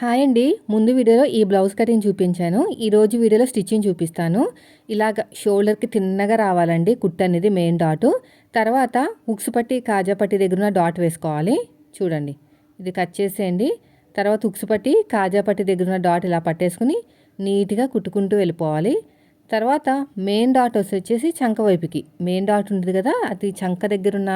Hi అండి. ముందు వీడియోలో ఈ బ్లౌజ్ కటింగ్ చూపించాను. ఈరోజు వీడియోలో స్టిచ్చింగ్ చూపిస్తాను. ఇలాగ షోల్డర్కి తిన్నగా రావాలండి. కుట్ అనేది మెయిన్ డాటు. తర్వాత ఉక్స్ పట్టి కాజా పట్టి దగ్గర ఉన్న డాట్ వేసుకోవాలి. చూడండి. ఇది కట్ చేసేయండి. తర్వాత ఉక్స్ పట్టి కాజా పట్టి దగ్గర ఉన్న డాట్ ఇలా పట్టేసుకుని నీట్గా కుట్టుకుంటూ వెళ్ళిపోవాలి. తర్వాత మెయిన్ డాట్ వచ్చేసి చంక వైపుకి. మెయిన్ డాట్ ఉంటుంది కదా అది చంక దగ్గర ఉన్న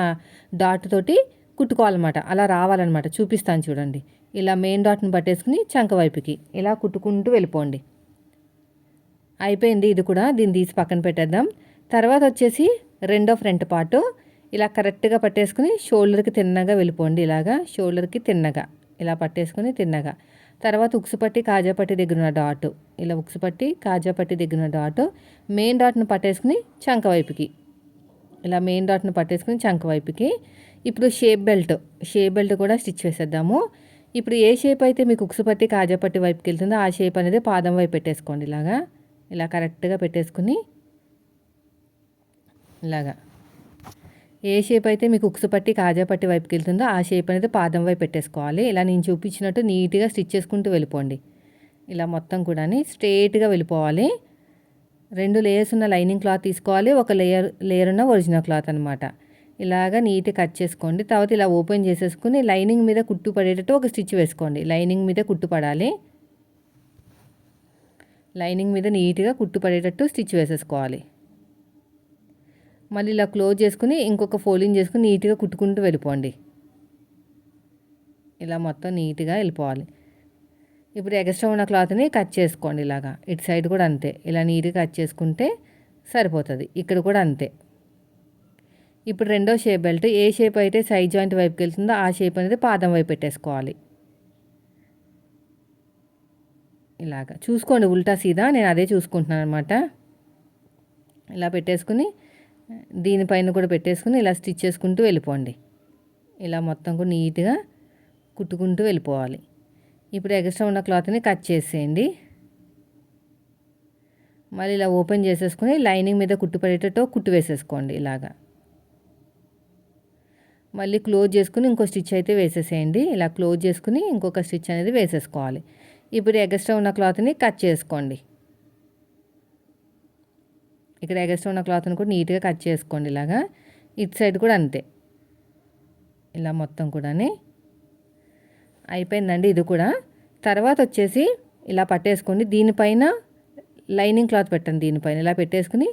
డాట్ తోటి కుట్టుకోవాలన్నమాట. అలా రావాలన్నమాట. చూపిస్తాను చూడండి. ఇలా మెయిన్ డాట్ని పట్టేసుకుని చంక వైపుకి ఇలా కుట్టుకుంటూ వెళ్ళిపోండి. అయిపోయింది. ఇది కూడా దీన్ని తీసి పక్కన పెట్టేద్దాం. తర్వాత వచ్చేసి రెండో ఫ్రంట్ పార్ట్. ఇలా కరెక్ట్గా పట్టేసుకుని షోల్డర్కి తిన్నగా వెళ్ళిపోండి. ఇలాగా షోల్డర్కి తిన్నగా. ఇలా పట్టేసుకుని తిన్నగా. తర్వాత ఉక్సుపట్టి కాజాపట్టి దగ్గర ఉన్న డాట్. ఇలా ఉక్సుపట్టి కాజాపట్టి దగ్గర ఉన్న డాట్. మెయిన్ డాట్ను పట్టేసుకుని చంక వైపుకి. ఇలా మెయిన్ డాట్ను పట్టేసుకుని చంక వైపుకి. ఇప్పుడు షేప్ బెల్ట్ షేప్ బెల్ట్ కూడా స్టిచ్ వేసేద్దాము. ఇప్పుడు ఏ షేప్ అయితే మీకు ఉక్సు పట్టి కాజాపట్టి వైపుకి వెళ్తుందో ఆ షేప్ అనేది పాదం వైపు పెట్టేసుకోండి ఇలాగా. ఇలా కరెక్ట్గా పెట్టేసుకుని ఇలాగా. ఏ షేప్ అయితే మీకు ఉక్సు పట్టి కాజాపట్టి వైపుకి వెళ్తుందో ఆ షేప్ అనేది పాదం వైపు పెట్టేసుకోవాలి. ఇలా నేను చూపించినట్టు నీట్గా స్టిచ్ చేసుకుంటూ వెళ్ళిపోండి. ఇలా మొత్తం కూడా స్ట్రేట్గా వెళ్ళిపోవాలి. రెండు లేయర్స్ ఉన్న లైనింగ్ క్లాత్ తీసుకోవాలి ఒక లేయర్ లేయర్ ఉన్న ఒరిజినల్ క్లాత్ అనమాట ఇలాగ నీట్గా కట్ చేసుకోండి. తర్వాత ఇలా ఓపెన్ చేసేసుకుని లైనింగ్ మీద కుట్టు పడేటట్టు ఒక స్టిచ్ వేసుకోండి. లైనింగ్ మీద కుట్టు పడాలి. లైనింగ్ మీద నీట్గా కుట్టు పడేటట్టు స్టిచ్ వేసేసుకోవాలి. మళ్ళీ ఇలా క్లోజ్ చేసుకుని ఇంకొక ఫోల్డింగ్ చేసుకుని నీట్గా కుట్టుకుంటూ వెళ్ళిపోండి. ఇలా మొత్తం నీట్గా వెళ్ళిపోవాలి. ఇప్పుడు ఎక్స్ట్రా ఉన్న క్లాత్ని కట్ చేసుకోండి ఇలాగా. ఇటు సైడ్ కూడా అంతే. ఇలా నీట్గా కట్ చేసుకుంటే సరిపోతుంది. ఇక్కడ కూడా అంతే. ఇప్పుడు రెండో షేప్ బెల్ట్ ఏ షేప్ అయితే సైడ్ జాయింట్ వైపుకి వెళ్తుందో ఆ షేప్ అనేది పాదం వైపు పెట్టేసుకోవాలి. ఇలాగా. చూసుకోండి ఉల్టా సీదా. నేను అదే చూసుకుంటున్నాను అనమాట ఇలా పెట్టేసుకుని దీనిపైన కూడా పెట్టేసుకుని ఇలా స్టిచ్ చేసుకుంటూ వెళ్ళిపోండి. ఇలా మొత్తం కూడా నీట్గా కుట్టుకుంటూ వెళ్ళిపోవాలి. ఇప్పుడు ఎక్స్ట్రా ఉన్న క్లాత్ని కట్ చేసేయండి. మళ్ళీ ఇలా ఓపెన్ చేసేసుకుని లైనింగ్ మీద కుట్టు పడేటట్టు కుట్టు వేసేసుకోండి ఇలాగా. మళ్ళీ క్లోజ్ చేసుకుని ఇంకో స్టిచ్ అయితే వేసేసేయండి. ఇలా క్లోజ్ చేసుకుని ఇంకొక స్టిచ్ అనేది వేసేసుకోవాలి. ఇప్పుడు ఎగస్ట్రా ఉన్న క్లాత్ని కట్ చేసుకోండి. ఇక్కడ ఎగస్ట్రా ఉన్న క్లాత్ని కూడా నీట్గా కట్ చేసుకోండి ఇలాగా. ఇటు సైడ్ కూడా అంతే. ఇలా మొత్తం కూడా అయిపోయిందండి ఇది కూడా. తర్వాత వచ్చేసి ఇలా పట్టేసుకోండి దీనిపైన లైనింగ్ క్లాత్ పెట్టండి దీనిపైన. ఇలా పెట్టేసుకుని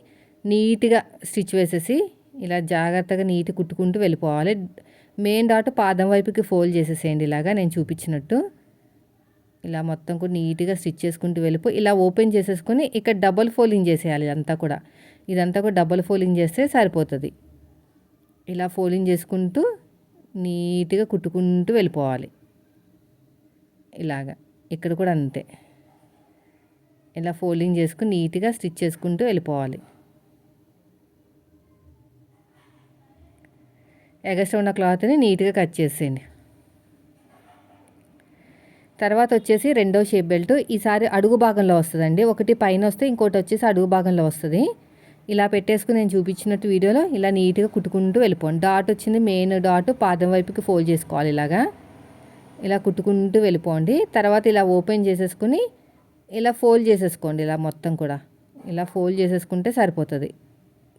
నీట్గా స్టిచ్ వేసేసి ఇలా జాగ్రత్తగా నీట్ కుట్టుకుంటూ వెళ్ళిపోవాలి. మెయిన్ డాట్ పాదం వైపుకి ఫోల్డ్ చేసేసేయండి ఇలాగా నేను చూపించినట్టు. ఇలా మొత్తం కూడా నీట్గా స్టిచ్ చేసుకుంటూ వెళ్ళిపో ఇలా ఓపెన్ చేసేసుకొని ఇక్కడ డబల్ ఫోల్డింగ్ చేసేయాలి ఇదంతా కూడా. ఇదంతా కూడా డబల్ ఫోల్డింగ్ చేస్తే సరిపోతుంది. ఇలా ఫోల్డింగ్ చేసుకుంటూ నీట్గా కుట్టుకుంటూ వెళ్ళిపోవాలి. ఇలాగా. ఇక్కడ కూడా అంతే. ఇలా ఫోల్డింగ్ చేసుకుని నీట్గా స్టిచ్ చేసుకుంటూ వెళ్ళిపోవాలి. ఎగస్ట్రా ఉన్న క్లాత్ని నీట్గా కట్ చేసేయండి. తర్వాత వచ్చేసి రెండో షేప్ బెల్ట్. ఈసారి అడుగు భాగంలో వస్తుందండి. ఒకటి పైన వస్తే ఇంకోటి వచ్చేసి అడుగు భాగంలో వస్తుంది. ఇలా పెట్టేసుకుని నేను చూపించినట్టు వీడియోలో ఇలా నీట్గా కుట్టుకుంటూ వెళ్ళిపోండి. డాట్ వచ్చింది మెయిన్ డాట్ పాదం వైపుకి ఫోల్డ్ చేసుకోవాలి ఇలాగా. ఇలా కుట్టుకుంటూ వెళ్ళిపోండి. తర్వాత ఇలా ఓపెన్ చేసేసుకుని ఇలా ఫోల్డ్ చేసేసుకోండి ఇలా మొత్తం కూడా. ఇలా ఫోల్డ్ చేసేసుకుంటే సరిపోతుంది.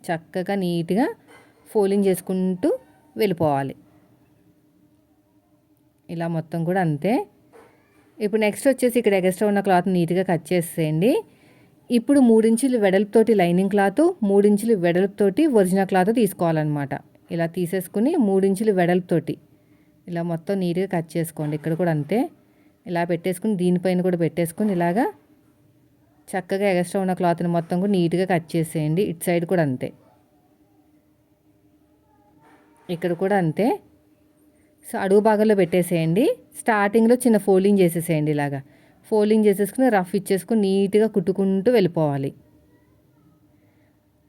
చక్కగా నీట్గా ఫోల్డింగ్ చేసుకుంటూ వెళ్ళిపోవాలి. ఇలా మొత్తం కూడా అంతే. ఇప్పుడు నెక్స్ట్ వచ్చేసి ఇక్కడ ఎగస్ట్రా ఉన్న క్లాత్ నీట్గా కట్ చేసేయండి. ఇప్పుడు మూడించులు వెడల్పుతోటి లైనింగ్ క్లాత్ మూడించులు వెడల్పుతోటి ఒరిజినల్ క్లాత్ తీసుకోవాలన్నమాట. ఇలా తీసేసుకుని మూడించులు వెడల్పుతోటి. ఇలా మొత్తం నీట్గా కట్ చేసుకోండి. ఇక్కడ కూడా అంతే. ఇలా పెట్టేసుకుని దీనిపైన కూడా పెట్టేసుకుని ఇలాగా చక్కగా ఎగస్ట్రా ఉన్న క్లాత్ని మొత్తం కూడా నీట్గా కట్ చేసేయండి. ఇటు సైడ్ కూడా అంతే. ఇక్కడ కూడా అంతే. సో అడుగు భాగంలో పెట్టేసేయండి. స్టార్టింగ్లో చిన్న ఫోల్డింగ్ చేసేసేయండి ఇలాగా. ఫోల్డింగ్ చేసేసుకుని రఫ్ ఇచ్చేసుకుని నీట్గా కుట్టుకుంటూ వెళ్ళిపోవాలి.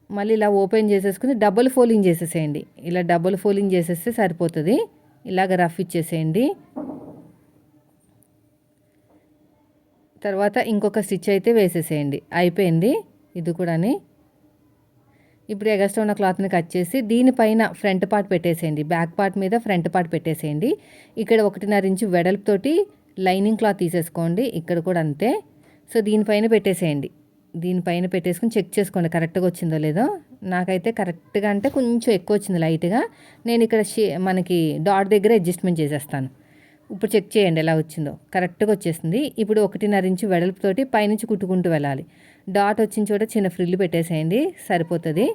మళ్ళీ ఇలా ఓపెన్ చేసేసుకుని డబుల్ ఫోల్డింగ్ చేసేసేయండి. ఇలా డబుల్ ఫోల్డింగ్ చేసేస్తే సరిపోతుంది. ఇలాగ రఫ్ ఇచ్చేసేయండి. తర్వాత ఇంకొక స్టిచ్ అయితే వేసేసేయండి. అయిపోయింది. ఇది కూడాని. ఇప్పుడు ఎగస్ట్రా ఉన్న క్లాత్ని కట్ చేసి దీనిపైన ఫ్రంట్ పార్ట్ పెట్టేసేయండి. బ్యాక్ పార్ట్ మీద ఫ్రంట్ పార్ట్ పెట్టేసేయండి. ఇక్కడ ఒకటిన్నర ఇంచు వెడల్పుతోటి లైనింగ్ క్లాత్ తీసేసుకోండి. ఇక్కడ కూడా అంతే. సో దీనిపైన పెట్టేసేయండి. దీనిపైన పెట్టేసుకుని చెక్ చేసుకోండి. కరెక్ట్గా వచ్చిందో లేదో. నాకైతే కరెక్ట్గా అంటే కొంచెం ఎక్కువ వచ్చింది లైట్గా. నేను ఇక్కడ మనకి డాట్ దగ్గర అడ్జస్ట్మెంట్ చేసేస్తాను. ఇప్పుడు చెక్ చేయండి ఎలా వచ్చిందో. కరెక్ట్గా వచ్చేసింది. ఇప్పుడు ఒకటిన్నర ఇంచు వెడల్పుతోటి పైనుంచి కుట్టుకుంటూ వెళ్ళాలి. డాట్ వచ్చిన చోట చిన్న ఫ్రిల్ పెట్టేసేయండి. సరిపోతుంది.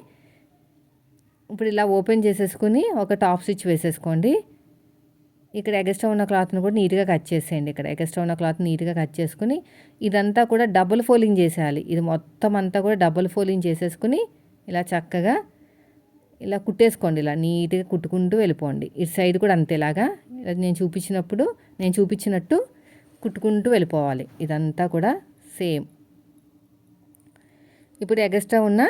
ఇప్పుడు ఇలా ఓపెన్ చేసేసుకుని ఒక టాప్ స్విచ్ వేసేసుకోండి. ఇక్కడ ఎగస్ట్రా ఉన్న క్లాత్ని కూడా నీట్గా కట్ చేసేయండి. ఇక్కడ ఎగస్ట్రా ఉన్న క్లాత్ నీట్గా కట్ చేసుకుని ఇదంతా కూడా డబుల్ ఫోలింగ్ చేసేయాలి. ఇది మొత్తం అంతా కూడా డబుల్ ఫోలింగ్ చేసేసుకుని ఇలా చక్కగా ఇలా కుట్టేసుకోండి ఇలా నీట్గా కుట్టుకుంటూ వెళ్ళిపోండి. ఇటు సైడ్ కూడా అంతేలాగా నేను చూపించినప్పుడు నేను చూపించినట్టు కుట్టుకుంటూ వెళ్ళిపోవాలి. ఇదంతా కూడా సేమ్. ఇప్పుడు ఎగస్ట్రా ఉన్న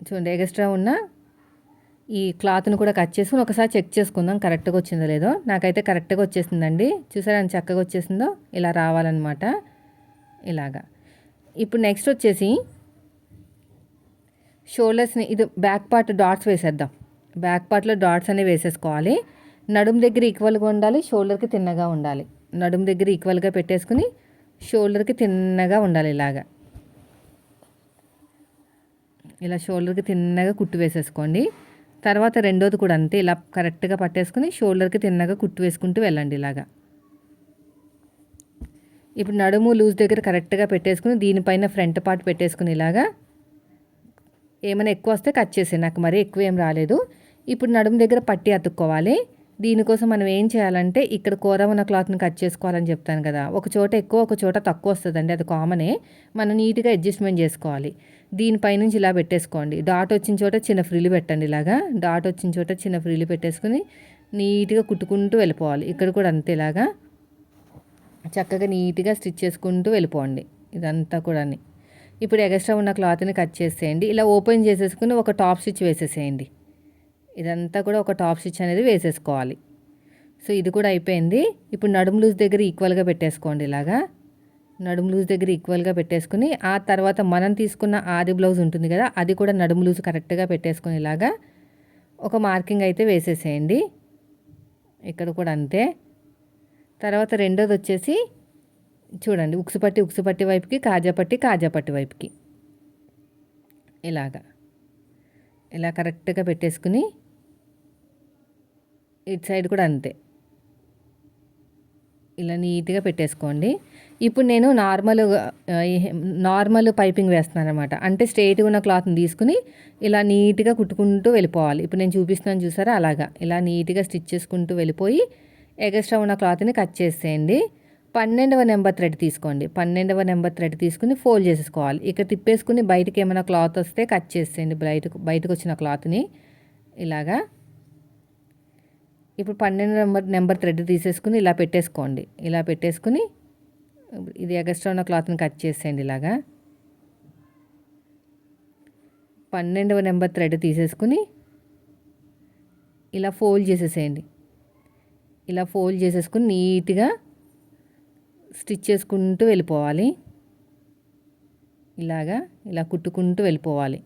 చూడండి ఎగస్ట్రా ఉన్న ఈ క్లాత్ను కూడా కట్ చేసుకుని ఒకసారి చెక్ చేసుకుందాం కరెక్ట్గా వచ్చిందో లేదో. నాకైతే కరెక్ట్గా వచ్చేసిందండి. చూసారా ఎంత చక్కగా వచ్చేసిందో? ఇలా రావాలన్నమాట. ఇలాగా. ఇప్పుడు నెక్స్ట్ వచ్చేసి షోల్డర్స్ని ఇది బ్యాక్ పార్ట్ డాట్స్ వేసేద్దాం. బ్యాక్ పార్ట్లో డాట్స్ అనేవి వేసేసుకోవాలి. నడుం దగ్గర ఈక్వల్గా ఉండాలి షోల్డర్కి తిన్నగా ఉండాలి. నడుం దగ్గర ఈక్వల్గా పెట్టేసుకుని షోల్డర్కి తిన్నగా ఉండాలి ఇలాగా. ఇలా షోల్డర్కి తిన్నగా కుట్టు వేసేసుకోండి. తర్వాత రెండోది కూడా అంతే ఇలా కరెక్ట్గా పట్టేసుకుని షోల్డర్కి తిన్నగా కుట్టు వేసుకుంటూ వెళ్ళండి ఇలాగా. ఇప్పుడు నడుము లూజ్ దగ్గర కరెక్ట్గా పెట్టేసుకుని దీనిపైన ఫ్రంట్ పార్ట్ పెట్టేసుకుని ఇలాగా ఏమైనా ఎక్కువ వస్తే కట్ చేసే నాకు మరీ ఎక్కువ ఏం రాలేదు. ఇప్పుడు నడుము దగ్గర పట్టి అతుక్కోవాలి. దీనికోసం మనం ఏం చేయాలంటే ఇక్కడ కూర ఉన్న క్లాత్ని కట్ చేసుకోవాలని చెప్తాను కదా. ఒక చోట ఎక్కువ ఒక చోట తక్కువ వస్తుందండి. అది కామనే మనం నీట్గా అడ్జస్ట్మెంట్ చేసుకోవాలి. దీనిపైనుంచి ఇలా పెట్టేసుకోండి. డాట్ వచ్చిన చోట చిన్న ఫ్రిల్లు పెట్టండి ఇలాగా. డాట్ వచ్చిన చోట చిన్న ఫ్రిల్లు పెట్టేసుకుని నీట్గా కుట్టుకుంటూ వెళ్ళిపోవాలి. ఇక్కడ కూడా అంతే ఇలాగా. చక్కగా నీట్గా స్టిచ్ చేసుకుంటూ వెళ్ళిపోండి. ఇదంతా కూడా ఇప్పుడు ఎగస్ట్రా ఉన్న క్లాత్ని కట్ చేసేయండి. ఇలా ఓపెన్ చేసేసుకుని ఒక టాప్ స్టిచ్ వేసేసేయండి. ఇదంతా కూడా ఒక టాప్ స్టిచ్ అనేది వేసేసుకోవాలి. సో ఇది కూడా అయిపోయింది. ఇప్పుడు నడుము లూజ్ దగ్గర ఈక్వల్గా పెట్టేసుకోండి ఇలాగా. నడుము లూజ్ దగ్గర ఈక్వల్గా పెట్టేసుకుని ఆ తర్వాత మనం తీసుకున్న ఆది బ్లౌజ్ ఉంటుంది కదా అది కూడా నడుము లూజ్ కరెక్ట్గా పెట్టేసుకుని ఇలాగా ఒక మార్కింగ్ అయితే వేసేసేయండి. ఇక్కడ కూడా అంతే. తర్వాత రెండోది వచ్చేసి చూడండి ఉక్సుపట్టి ఉక్సుపట్టి వైపుకి కాజాపట్టి కాజాపట్టి వైపుకి. ఇలాగా. ఇలా కరెక్ట్గా పెట్టేసుకుని ఇటు సైడ్ కూడా అంతే. ఇలా నీట్గా పెట్టేసుకోండి. ఇప్పుడు నేను నార్మల్ నార్మల్ పైపింగ్ వేస్తున్నాను అనమాట అంటే స్ట్రైట్గా ఉన్న క్లాత్ని తీసుకుని ఇలా నీట్గా కుట్టుకుంటూ వెళ్ళిపోవాలి. ఇప్పుడు నేను చూపిస్తున్నాను చూసారా? అలాగా. ఇలా నీట్గా స్టిచ్ చేసుకుంటూ వెళ్ళిపోయి ఎగస్ట్రా ఉన్న క్లాత్ని కట్ చేసేయండి. పన్నెండవ నెంబర్ థ్రెడ్ తీసుకోండి. పన్నెండవ నెంబర్ థ్రెడ్ తీసుకుని ఫోల్డ్ చేసేసుకోవాలి. ఇక తిప్పేసుకుని బయటకి ఏమైనా క్లాత్ వస్తే కట్ చేసేయండి. బయటకు బయటకు వచ్చిన క్లాత్ని ఇలాగా. ఇప్పుడు పన్నెండు నెంబర్ నెంబర్ థ్రెడ్ తీసేసుకుని ఇలా పెట్టేసుకోండి. ఇలా పెట్టేసుకుని ఇది ఎగస్ట్రా ఉన్న క్లాత్ని కట్ చేసేయండి ఇలాగా. పన్నెండవ నెంబర్ థ్రెడ్ తీసేసుకుని ఇలా ఫోల్డ్ చేసేసేయండి. ఇలా ఫోల్డ్ చేసేసుకుని నీట్గా స్టిచ్ చేసుకుంటూ వెళ్ళిపోవాలి. ఇలాగా ఇలా కుట్టుకుంటూ వెళ్ళిపోవాలి.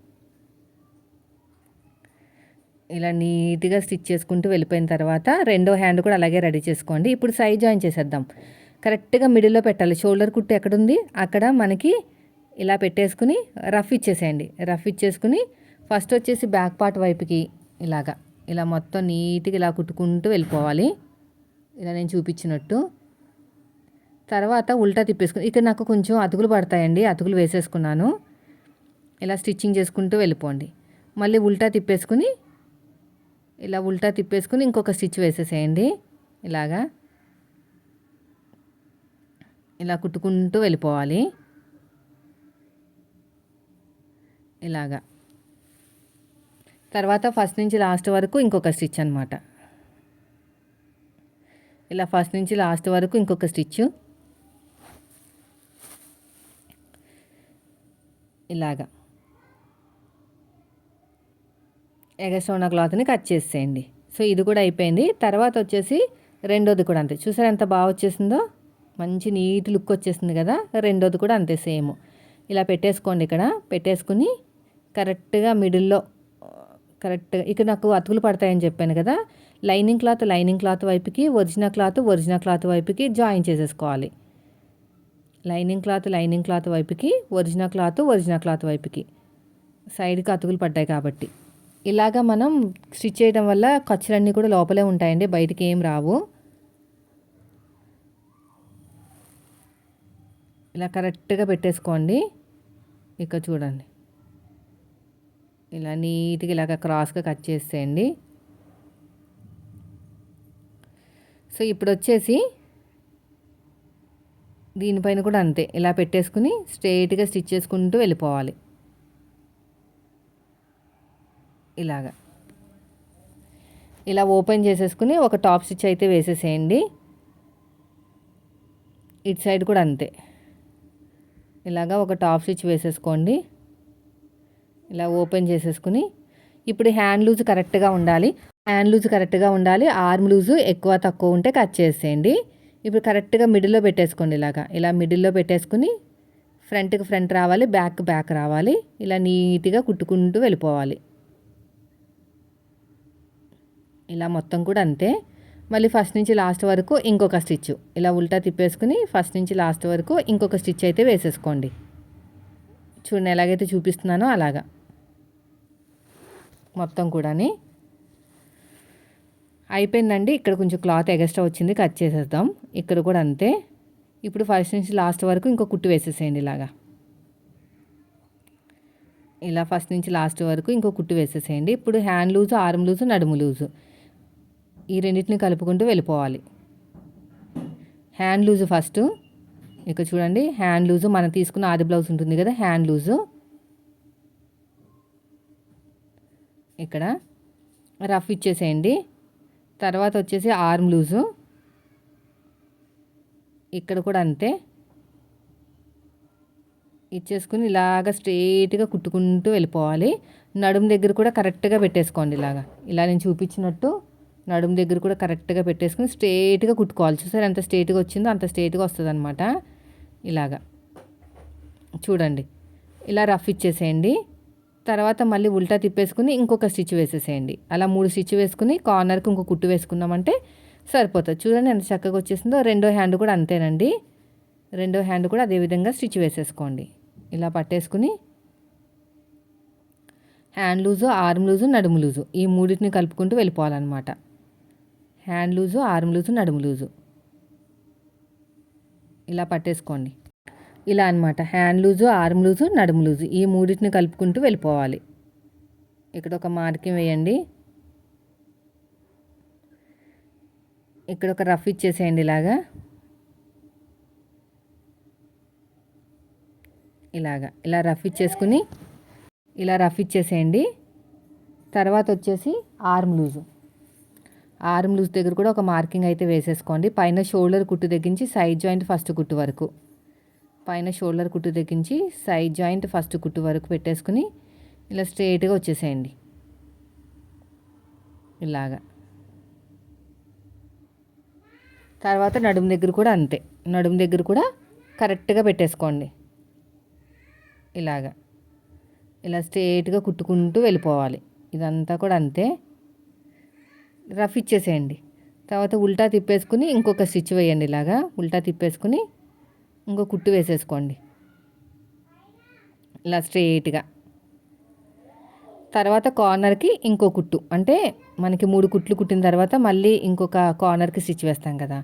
ఇలా నీట్గా స్టిచ్ చేసుకుంటూ వెళ్ళిపోయిన తర్వాత రెండో హ్యాండ్ కూడా అలాగే రెడీ చేసుకోండి. ఇప్పుడు సైడ్ జాయిన్ చేసేద్దాం. కరెక్ట్గా మిడిల్లో పెట్టాలి. షోల్డర్ కుట్టు ఎక్కడుంది? అక్కడ మనకి ఇలా పెట్టేసుకుని రఫ్ ఇచ్చేసేయండి. రఫ్ ఇచ్చేసుకుని ఫస్ట్ వచ్చేసి బ్యాక్ పార్ట్ వైపుకి ఇలాగా. ఇలా మొత్తం నీట్గా ఇలా కుట్టుకుంటూ వెళ్ళిపోవాలి. ఇలా నేను చూపించినట్టు. తర్వాత ఉల్టా తిప్పేసుకుని ఇక్కడ నాకు కొంచెం అతుకులు పడతాయండి అతుకులు వేసేసుకున్నాను. ఇలా స్టిచ్చింగ్ చేసుకుంటూ వెళ్ళిపోండి. మళ్ళీ ఉల్టా తిప్పేసుకుని ఇలా ఉల్టా తిప్పేసుకుని ఇంకొక స్టిచ్ వేసేసేయండి. ఇలాగా. ఇలా కుట్టుకుంటూ వెళ్ళిపోవాలి. ఇలాగా. తర్వాత ఫస్ట్ నుంచి లాస్ట్ వరకు ఇంకొక స్టిచ్ అనమాట ఇలా ఫస్ట్ నుంచి లాస్ట్ వరకు ఇంకొక స్టిచ్ ఇలాగా. ఎగస్ట్రా ఉన్న క్లాత్ని కట్ చేసేయండి. సో ఇది కూడా అయిపోయింది. తర్వాత వచ్చేసి రెండోది కూడా అంతే. చూసారు ఎంత బాగా వచ్చేసిందో? మంచి నీట్ లుక్ వచ్చేసింది కదా? రెండోది కూడా అంతే సేమ్. ఇలా పెట్టేసుకోండి ఇక్కడ. పెట్టేసుకుని కరెక్ట్గా మిడిల్లో కరెక్ట్గా ఇక్కడ నాకు అతుకులు పడతాయని చెప్పాను కదా? లైనింగ్ క్లాత్ లైనింగ్ క్లాత్ వైపుకి ఒరిజినల్ క్లాత్ ఒరిజినల్ క్లాత్ వైపుకి జాయిన్ చేసేసుకోవాలి. లైనింగ్ క్లాత్ లైనింగ్ క్లాత్ వైపుకి ఒరిజినల్ క్లాత్ ఒరిజినల్ క్లాత్ వైపుకి. సైడ్కి అతుకులు పడ్డాయి కాబట్టి. ఇలాగా మనం స్టిచ్ చేయడం వల్ల ఖర్చులన్నీ కూడా లోపలే ఉంటాయండి బయటికి ఏం రావు. ఇలా కరెక్ట్గా పెట్టేసుకోండి. ఇక్కడ చూడండి. ఇలా నీట్గా ఇలాగ క్రాస్గా కట్ చేసేయండి. సో ఇప్పుడు వచ్చేసి దీనిపైన కూడా అంతే. ఇలా పెట్టేసుకుని స్ట్రైట్గా స్టిచ్ చేసుకుంటూ వెళ్ళిపోవాలి. ఇలాగా. ఇలా ఓపెన్ చేసేసుకుని ఒక టాప్ స్టిచ్ అయితే వేసేసేయండి. ఇటు సైడ్ కూడా అంతే. ఇలాగా ఒక టాప్ స్టిచ్ వేసేసుకోండి. ఇలా ఓపెన్ చేసేసుకుని ఇప్పుడు హ్యాండ్ లూజ్ కరెక్ట్గా ఉండాలి. హ్యాండ్ లూజ్ కరెక్ట్గా ఉండాలి. ఆర్మ్ లూజు ఎక్కువ తక్కువ ఉంటే కట్ చేసేయండి. ఇప్పుడు కరెక్ట్గా మిడిల్లో పెట్టేసుకోండి ఇలాగా. ఇలా మిడిల్లో పెట్టేసుకుని ఫ్రంట్కి ఫ్రంట్ రావాలి బ్యాక్ బ్యాక్ రావాలి. ఇలా నీట్గా కుట్టుకుంటూ వెళ్ళిపోవాలి. ఇలా మొత్తం కూడా అంతే. మళ్ళీ ఫస్ట్ నుంచి లాస్ట్ వరకు ఇంకొక స్టిచ్. ఇలా ఉల్టా తిప్పేసుకుని ఫస్ట్ నుంచి లాస్ట్ వరకు ఇంకొక స్టిచ్ అయితే వేసేసుకోండి. చూడండి ఎలాగైతే చూపిస్తున్నానో అలాగా. మొత్తం కూడాని. అయిపోయిందండి. ఇక్కడ కొంచెం క్లాత్ ఎగస్ట్రా వచ్చింది. కట్ చేసేద్దాం. ఇక్కడ కూడా అంతే. ఇప్పుడు ఫస్ట్ నుంచి లాస్ట్ వరకు ఇంకో కుట్టు వేసేసేయండి ఇలాగా. ఇలా ఫస్ట్ నుంచి లాస్ట్ వరకు ఇంకో కుట్టు వేసేసేయండి. ఇప్పుడు హ్యాండ్ లూజు ఆర్మ్ లూజు నడుము లూజు. ఈ రెండింటిని కలుపుకుంటూ వెళ్ళిపోవాలి. Hand loose first. ఇక్కడ చూడండి. హ్యాండ్ లూజు మనం తీసుకున్న ఆది బ్లౌజ్ ఉంటుంది కదా హ్యాండ్ లూజు. ఇక్కడ రఫ్ ఇచ్చేసేయండి. తర్వాత వచ్చేసి ఆర్మ్ లూజు. ఇక్కడ కూడా అంతే. ఇచ్చేసుకుని ఇలాగ స్ట్రైట్గా కుట్టుకుంటూ వెళ్ళిపోవాలి. నడుము దగ్గర కూడా కరెక్ట్గా పెట్టేసుకోండి ఇలాగా. ఇలా నేను చూపించినట్టు నడుము దగ్గర కూడా కరెక్ట్గా పెట్టేసుకుని స్ట్రైట్గా కుట్టుకోవాలి. చూసారు ఎంత స్ట్రైట్గా వచ్చిందో అంత స్ట్రైట్గా వస్తుంది అనమాట ఇలాగా. చూడండి. ఇలా రఫ్ ఇచ్చేసేయండి. తర్వాత మళ్ళీ ఉల్టా తిప్పేసుకుని ఇంకొక స్టిచ్ వేసేసేయండి. అలా మూడు స్టిచ్ వేసుకుని కార్నర్కి ఇంకో కుట్టు వేసుకున్నామంటే సరిపోతుంది. చూడండి ఎంత చక్కగా వచ్చేసిందో. రెండో హ్యాండ్ కూడా అంతేనండి. రెండో హ్యాండ్ కూడా అదేవిధంగా స్టిచ్ వేసేసుకోండి. ఇలా పట్టేసుకుని హ్యాండ్ లూజు ఆర్మ్ లూజు నడుము లూజు ఈ మూడింటిని కలుపుకుంటూ వెళ్ళిపోవాలన్నమాట. హ్యాండ్ లూజు ఆర్మ్ లూజు నడుము లూజు ఇలా పట్టేసుకోండి. ఇలా అనమాట హ్యాండ్ లూజు ఆర్మ్ లూజు నడుము లూజు ఈ మూడింటిని కలుపుకుంటూ వెళ్ళిపోవాలి. ఇక్కడ ఒక మార్కింగ్ వేయండి. ఇక్కడ ఒక రఫ్ ఇచ్చేసేయండి ఇలాగా. ఇలాగా. ఇలా రఫ్ ఇచ్చేసుకుని ఇలా రఫ్ ఇచ్చేసేయండి. తర్వాత వచ్చేసి ఆర్మ్ లూజు. ఆర్మ్ లూజ్ దగ్గర కూడా ఒక మార్కింగ్ అయితే వేసేసుకోండి. పైన షోల్డర్ కుట్టు తగ్గించి సైడ్ జాయింట్ ఫస్ట్ కుట్టు వరకు. పైన షోల్డర్ కుట్టు తగ్గించి సైడ్ జాయింట్ ఫస్ట్ కుట్టు వరకు పెట్టేసుకుని ఇలా స్ట్రైట్గా వచ్చేసేయండి. ఇలాగా. తర్వాత నడుము దగ్గర కూడా అంతే. నడుము దగ్గర కూడా కరెక్ట్గా పెట్టేసుకోండి. ఇలాగా. ఇలా స్ట్రైట్గా కుట్టుకుంటూ వెళ్ళిపోవాలి. ఇదంతా కూడా అంతే. రఫ్ ఇచ్చేసేయండి. తర్వాత ఉల్టా తిప్పేసుకుని ఇంకొక స్టిచ్ వేయండి ఇలాగా. ఉల్టా తిప్పేసుకుని ఇంకో కుట్టు వేసేసుకోండి. ఇలా స్ట్రేట్గా తర్వాత కార్నర్కి ఇంకో కుట్టు. అంటే మనకి మూడు కుట్లు కుట్టిన తర్వాత మళ్ళీ ఇంకొక కార్నర్కి స్టిచ్ వేస్తాం కదా.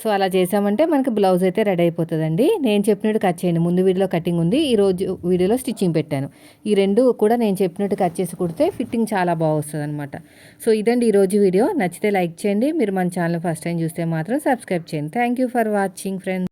సో అలా చేసామంటే మనకి బ్లౌజ్ అయితే రెడీ అయిపోతుందండి. నేను చెప్పినట్టు కట్ చేయండి. ముందు వీడియోలో కటింగ్ ఉంది. ఈరోజు వీడియోలో స్టిచ్చింగ్ పెట్టాను. ఈ రెండు కూడా నేను చెప్పినట్టు కట్ చేసి కుడితే ఫిట్టింగ్ చాలా బాగొస్తుంది అనమాట సో ఇదండి ఈరోజు వీడియో. నచ్చితే లైక్ చేయండి. మీరు మన ఛానల్ ఫస్ట్ టైం చూస్తే మాత్రం సబ్స్క్రైబ్ చేయండి. Thank you for watching friends.